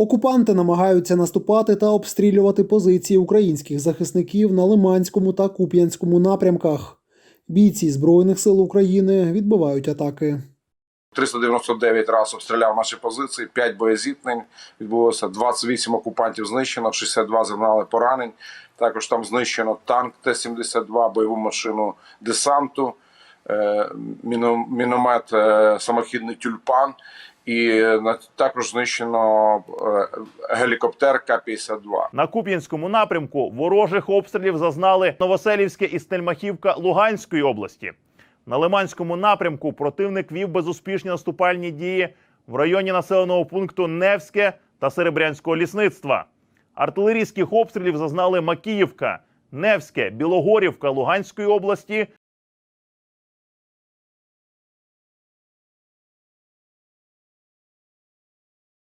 Окупанти намагаються наступати та обстрілювати позиції українських захисників на Лиманському та Куп'янському напрямках. Бійці Збройних сил України відбивають атаки. 399 разів обстріляв наші позиції, 5 боєзіткнень відбулося, 28 окупантів знищено, 62 зазнали поранень. Також там знищено танк Т-72, бойову машину десанту, міномет е, самохідний тюльпан. І е, також знищено е, гелікоптер К-52. На Куп'янському напрямку ворожих обстрілів зазнали Новоселівське і Стельмахівка Луганської області. На Лиманському напрямку противник вів безуспішні наступальні дії в районі населеного пункту Невське та Серебрянського лісництва. Артилерійських обстрілів зазнали Макіївка, Невське, Білогорівка Луганської області